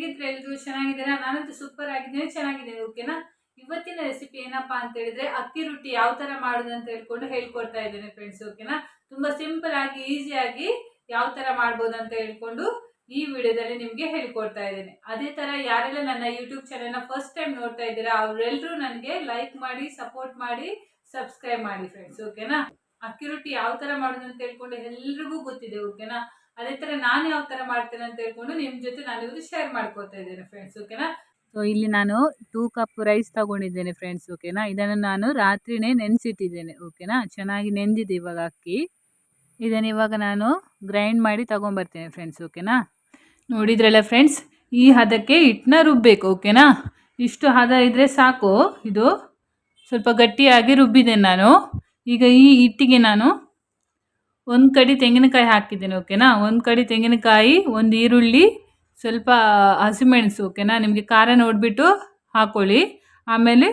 ಹೇಗಿದ್ರೆ ಎಲ್ರು ಚೆನ್ನಾಗಿದ್ದೀರಾ? ನಾನಂತೂ ಸೂಪರ್ ಆಗಿದ್ದೀನಿ, ಚೆನ್ನಾಗಿದ್ದೀನಿ ಓಕೆನಾ ಇವತ್ತಿನ ರೆಸಿಪಿ ಏನಪ್ಪಾ ಅಂತ ಹೇಳಿದ್ರೆ, ಅಕ್ಕಿ ರೊಟ್ಟಿ ಯಾವ ತರ ಮಾಡೋದು ಅಂತ ಹೇಳ್ಕೊಂಡು ಹೇಳ್ಕೊಡ್ತಾ ಇದ್ದೇನೆ ಫ್ರೆಂಡ್ಸ್ ಓಕೆನಾ ತುಂಬಾ ಸಿಂಪಲ್ ಆಗಿ ಈಸಿಯಾಗಿ ಯಾವ ತರ ಮಾಡ್ಬೋದು ಅಂತ ಹೇಳ್ಕೊಂಡು ಈ ವಿಡಿಯೋದಲ್ಲಿ ನಿಮ್ಗೆ ಹೇಳ್ಕೊಡ್ತಾ ಇದ್ದೇನೆ. ಅದೇ ತರ ಯಾರೆಲ್ಲ ನನ್ನ ಯೂಟ್ಯೂಬ್ ಚಾನೆಲ್ನ ಫಸ್ಟ್ ಟೈಮ್ ನೋಡ್ತಾ ಇದ್ದೀರಾ ಅವರೆಲ್ಲರೂ ನನಗೆ ಲೈಕ್ ಮಾಡಿ ಸಪೋರ್ಟ್ ಮಾಡಿ ಸಬ್ಸ್ಕ್ರೈಬ್ ಮಾಡಿ ಫ್ರೆಂಡ್ಸ್ ಓಕೆನಾ ಅಕ್ಕಿ ರೊಟ್ಟಿ ಯಾವ ತರ ಮಾಡೋದು ಅಂತ ಹೇಳ್ಕೊಂಡು ಎಲ್ರಿಗೂ ಗೊತ್ತಿದೆ ಓಕೆನಾ ಅದೇ ಥರ ನಾನು ಯಾವ ತರ ಮಾಡ್ತೇನೆ ಅಂತ ಹೇಳ್ಕೊಂಡು ನಿಮ್ಮ ಜೊತೆ ನಾನು ಇವತ್ತು ಶೇರ್ ಮಾಡ್ಕೊತಾ ಇದ್ದೇನೆ ಫ್ರೆಂಡ್ಸ್ ಓಕೆನಾ ಸೊ ಇಲ್ಲಿ ನಾನು ಟೂ ಕಪ್ ರೈಸ್ ತಗೊಂಡಿದ್ದೇನೆ ಫ್ರೆಂಡ್ಸ್ ಓಕೆನಾ ಇದನ್ನು ನಾನು ರಾತ್ರಿನೇ ನೆನೆಸಿಟ್ಟಿದ್ದೇನೆ ಓಕೆನಾ ಚೆನ್ನಾಗಿ ನೆಂದಿದೆ ಇವಾಗ ಅಕ್ಕಿ. ಇದನ್ನು ಇವಾಗ ನಾನು ಗ್ರೈಂಡ್ ಮಾಡಿ ತೊಗೊಂಬರ್ತೇನೆ ಫ್ರೆಂಡ್ಸ್ ಓಕೆನಾ ನೋಡಿದ್ರಲ್ಲ ಫ್ರೆಂಡ್ಸ್ ಈ ಹದಕ್ಕೆ ಹಿಟ್ಟನ್ನ ರುಬ್ಬಬೇಕು ಓಕೆನಾ ಇಷ್ಟು ಹದ ಇದ್ರೆ ಸಾಕು, ಇದು ಸ್ವಲ್ಪ ಗಟ್ಟಿಯಾಗಿ ರುಬ್ಬಿದ್ದೇನೆ ನಾನು. ಈಗ ಈ ಹಿಟ್ಟಿಗೆ ನಾನು ಒಂದು ಕಡಿ ತೆಂಗಿನಕಾಯಿ ಹಾಕಿದ್ದೀನಿ ಓಕೆನಾ ಒಂದು ಕಡಿ ತೆಂಗಿನಕಾಯಿ, ಒಂದು ಈರುಳ್ಳಿ, ಸ್ವಲ್ಪ ಹಸಿಮೆಣಸು ಓಕೆನಾ ನಿಮಗೆ ಖಾರ ನೋಡಿಬಿಟ್ಟು ಹಾಕ್ಕೊಳ್ಳಿ ಆಮೇಲೆ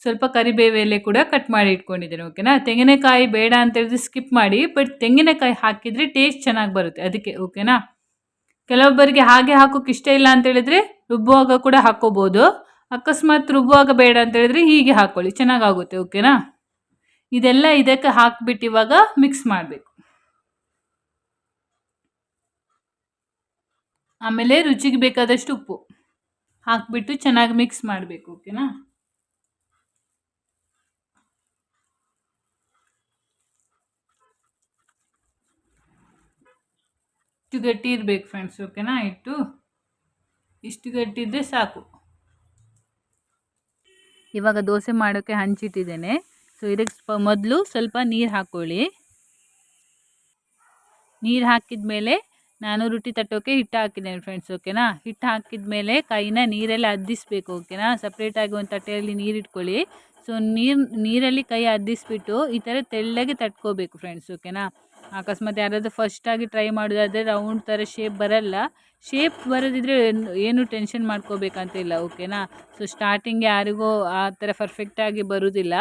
ಸ್ವಲ್ಪ ಕರಿಬೇವು ಎಲೆ ಕೂಡ ಕಟ್ ಮಾಡಿ ಇಟ್ಕೊಂಡಿದ್ದೀನಿ ಓಕೆನಾ ತೆಂಗಿನಕಾಯಿ ಬೇಡ ಅಂತ ಹೇಳಿದ್ರೆ ಸ್ಕಿಪ್ ಮಾಡಿ ಬಟ್ ತೆಂಗಿನಕಾಯಿ ಹಾಕಿದರೆ ಟೇಸ್ಟ್ ಚೆನ್ನಾಗಿ ಬರುತ್ತೆ ಅದಕ್ಕೆ ಓಕೆನಾ ಕೆಲವೊಬ್ಬರಿಗೆ ಹಾಗೆ ಹಾಕೋಕೆ ಇಷ್ಟ ಇಲ್ಲ ಅಂತ ಹೇಳಿದ್ರೆ ರುಬ್ಬುವಾಗ ಕೂಡ ಹಾಕೋಬೋದು. ಅಕಸ್ಮಾತ್ ರುಬ್ಬುವಾಗ ಬೇಡ ಅಂತ ಹೇಳಿದ್ರೆ ಹೀಗೆ ಹಾಕ್ಕೊಳ್ಳಿ ಚೆನ್ನಾಗಾಗುತ್ತೆ ಓಕೆನಾ ಇದೆಲ್ಲ ಇದಕ್ಕೆ ಹಾಕ್ಬಿಟ್ಟು ಇವಾಗ ಮಿಕ್ಸ್ ಮಾಡಬೇಕು. ಆಮೇಲೆ ರುಚಿಗೆ ಬೇಕಾದಷ್ಟು ಉಪ್ಪು ಹಾಕ್ಬಿಟ್ಟು ಚೆನ್ನಾಗಿ ಮಿಕ್ಸ್ ಮಾಡಬೇಕು ಓಕೆನಾ ಇಷ್ಟು ಗಟ್ಟಿ ಇರಬೇಕು ಫ್ರೆಂಡ್ಸ್ ಓಕೆನಾ ಇಟ್ಟು ಇಷ್ಟು ಗಟ್ಟಿ ಇದ್ದರೆ ಸಾಕು. ಇವಾಗ ದೋಸೆ ಮಾಡೋಕ್ಕೆ ಹಂಚಿಟ್ಟಿದ್ದೇನೆ. ಸೊ ಇದಕ್ಕೆ ಸ್ಪ ಮೊದಲು ಸ್ವಲ್ಪ ನೀರು ಹಾಕ್ಕೊಳ್ಳಿ ನೀರು ಹಾಕಿದ ಮೇಲೆ ನಾನು ರೊಟ್ಟಿ ತಟ್ಟೋಕ್ಕೆ ಹಿಟ್ಟು ಹಾಕಿದ್ದೇನೆ ಫ್ರೆಂಡ್ಸ್ ಓಕೆನಾ ಹಿಟ್ಟು ಹಾಕಿದ ಮೇಲೆ ಕೈನ ನೀರಲ್ಲಿ ಅದ್ದಿಸ್ಬೇಕು ಓಕೆನಾ ಸಪ್ರೇಟಾಗಿ ಒಂದು ತಟ್ಟೆಯಲ್ಲಿ ನೀರಿಟ್ಕೊಳ್ಳಿ ಸೊ ನೀರು, ನೀರಲ್ಲಿ ಕೈ ಅದ್ದಿಸ್ಬಿಟ್ಟು ಈ ಥರ ತೆಳ್ಳಗೆ ತಟ್ಕೋಬೇಕು ಫ್ರೆಂಡ್ಸ್ ಓಕೆನಾ ಅಕಸ್ಮಾತ್ ಯಾರಾದರೂ ಫಸ್ಟಾಗಿ ಟ್ರೈ ಮಾಡೋದಾದರೆ ರೌಂಡ್ ಥರ ಶೇಪ್ ಬರಲ್ಲ. ಶೇಪ್ ಬರೋದಿದ್ರೆ ಏನು ಟೆನ್ಷನ್ ಮಾಡ್ಕೋಬೇಕಂತಿಲ್ಲ ಓಕೆನಾ ಸೊ ಸ್ಟಾರ್ಟಿಂಗ್ ಯಾರಿಗೂ ಆ ಥರ ಪರ್ಫೆಕ್ಟಾಗಿ ಬರೋದಿಲ್ಲ.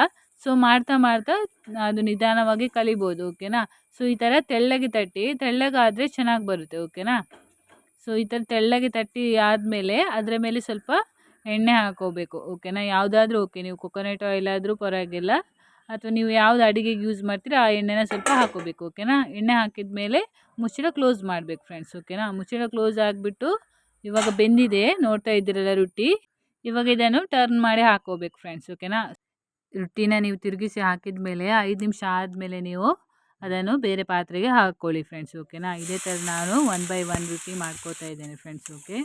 ಸೊ ಮಾಡ್ತಾ ಮಾಡ್ತಾ ಅದು ನಿಧಾನವಾಗಿ ಕಲಿಬೋದು ಓಕೆನಾ ಸೊ ಈ ಥರ ತೆಳ್ಳಗೆ ತಟ್ಟಿ, ತೆಳ್ಳಗಾದರೆ ಚೆನ್ನಾಗಿ ಬರುತ್ತೆ ಓಕೆನಾ ಸೊ ಈ ಥರ ತೆಳ್ಳಗೆ ತಟ್ಟಿ ಆದಮೇಲೆ ಅದರ ಮೇಲೆ ಸ್ವಲ್ಪ ಎಣ್ಣೆ ಹಾಕೋಬೇಕು ಓಕೆನಾ ಯಾವುದಾದ್ರೂ ಓಕೆ ನೀವು ಕೊಕೊನಟ್ ಆಯಿಲ್ ಆದರೂ ಪರವಾಗಿಲ್ಲ. ಅಥವಾ ನೀವು ಯಾವ್ದು ಅಡುಗೆಗೆ ಯೂಸ್ ಮಾಡ್ತೀರಾ, ಆ ಎಣ್ಣೆನ ಸ್ವಲ್ಪ ಹಾಕೋಬೇಕು ಓಕೆನಾ ಎಣ್ಣೆ ಹಾಕಿದ ಮೇಲೆ ಮುಚ್ಚಳ ಕ್ಲೋಸ್ ಮಾಡಬೇಕು ಫ್ರೆಂಡ್ಸ್ ಓಕೆನಾ ಮುಚ್ಚಳ ಕ್ಲೋಸ್ ಆಗಿಬಿಟ್ಟು ಇವಾಗ ಬೆಂದಿದೆ, ನೋಡ್ತಾ ಇದ್ದೀರಲ್ಲ ರೊಟ್ಟಿ ಇವಾಗ ಇದನ್ನು ಟರ್ನ್ ಮಾಡಿ ಹಾಕೋಬೇಕು ಫ್ರೆಂಡ್ಸ್ ಓಕೆನಾ ರೊಟ್ಟಿನ ನೀವು ತಿರುಗಿಸಿ ಹಾಕಿದ ಮೇಲೆ ಐದು ನಿಮಿಷ ಆದಮೇಲೆ ನೀವು ಅದನ್ನು ಬೇರೆ ಪಾತ್ರೆಗೆ ಹಾಕ್ಕೊಳ್ಳಿ ಫ್ರೆಂಡ್ಸ್ ಓಕೆನಾ ಇದೇ ಥರ ನಾನು ಒನ್ ಬೈ ಒನ್ ರೊಟ್ಟಿ ಮಾಡ್ಕೋತಾ ಇದ್ದೇನೆ ಫ್ರೆಂಡ್ಸ್ ಓಕೆ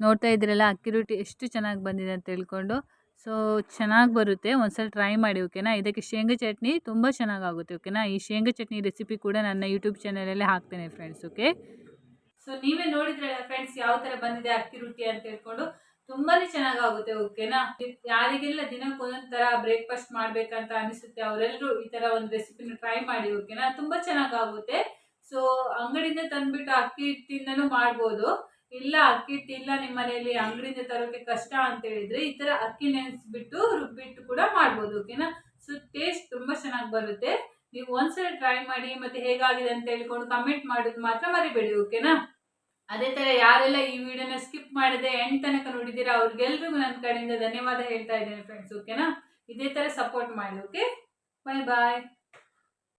ನೋಡ್ತಾ ಇದ್ದೀರಲ್ಲ ಅಕ್ಕಿ ರೊಟ್ಟಿ ಎಷ್ಟು ಚೆನ್ನಾಗಿ ಬಂದಿದೆ ಅಂತ ತಿಳ್ಕೊಂಡು. ಸೊ ಚೆನ್ನಾಗಿ ಬರುತ್ತೆ. ಒಂದ್ಸಲ ಟ್ರೈ ಮಾಡಿ ಓಕೆನಾ ಇದಕ್ಕೆ ಶೇಂಗಾ ಚಟ್ನಿ ತುಂಬ ಚೆನ್ನಾಗಾಗುತ್ತೆ ಓಕೆನಾ ಈ ಶೇಂಗಾ ಚಟ್ನಿ ರೆಸಿಪಿ ಕೂಡ ನನ್ನ ಯೂಟ್ಯೂಬ್ ಚಾನಲಲ್ಲೇ ಹಾಕ್ತೇನೆ ಫ್ರೆಂಡ್ಸ್ ಓಕೆ ಸೊ ನೀವೇ ನೋಡಿದ್ರಲ್ಲ ಫ್ರೆಂಡ್ಸ್ ಯಾವ ಥರ ಬಂದಿದೆ ಅಕ್ಕಿ ರೊಟ್ಟಿ ಅಂತ ಹೇಳ್ಕೊಂಡು ತುಂಬಾನೇ ಚೆನ್ನಾಗಾಗುತ್ತೆ ಓಕೆನಾ ಯಾರಿಗೆಲ್ಲ ದಿನಕ್ಕೆ ಒಂದೊಂದು ತರ ಬ್ರೇಕ್ಫಾಸ್ಟ್ ಮಾಡಬೇಕಂತ ಅನಿಸುತ್ತೆ, ಅವರೆಲ್ಲರೂ ಈ ತರ ಒಂದು ರೆಸಿಪಿನ ಟ್ರೈ ಮಾಡಿ ಓಕೆನಾ ತುಂಬಾ ಚೆನ್ನಾಗಾಗುತ್ತೆ. ಸೊ ಅಂಗಡಿಯಿಂದ ತಂದ್ಬಿಟ್ಟು ಅಕ್ಕಿ ಹಿಟ್ಟಿಂದನೂ ಮಾಡ್ಬೋದು. ಇಲ್ಲ, ಅಕ್ಕಿ ಇಲ್ಲ ನಿಮ್ಮ ಮನೆಯಲ್ಲಿ ಅಂಗಡಿಯಿಂದ ತರೋಕೆ ಕಷ್ಟ ಅಂತ ಹೇಳಿದ್ರೆ ಈ ತರ ಅಕ್ಕಿ ನೆನೆಸ್ಬಿಟ್ಟು ರುಬ್ಬಿಟ್ಟು ಕೂಡ ಮಾಡ್ಬೋದು ಓಕೆನಾ ಸೊ ಟೇಸ್ಟ್ ತುಂಬಾ ಚೆನ್ನಾಗಿ ಬರುತ್ತೆ. ನೀವು ಒಂದ್ಸಲ ಟ್ರೈ ಮಾಡಿ, ಮತ್ತೆ ಹೇಗಾಗಿದೆ ಅಂತ ಹೇಳ್ಕೊಂಡು ಕಮೆಂಟ್ ಮಾಡೋದು ಮಾತ್ರ ಮರಿಬೇಡಿ ಓಕೆನಾ ಅದೇ ತರ ಯಾರೆಲ್ಲ ಈ ವಿಡಿಯೋನ ಸ್ಕಿಪ್ ಮಾಡಿದೆ ಎಂಡ್ ತನಕ ನೋಡಿದ್ದೀರಾ, ಅವ್ರಿಗೆಲ್ರಿಗೂ ನನ್ನ ಕಡೆಯಿಂದ ಧನ್ಯವಾದ ಹೇಳ್ತಾ ಇದ್ದೇನೆ ಫ್ರೆಂಡ್ಸ್ ಓಕೆನಾ ಇದೇ ತರ ಸಪೋರ್ಟ್ ಮಾಡಿ ಓಕೆ ಬಾಯ್ ಬಾಯ್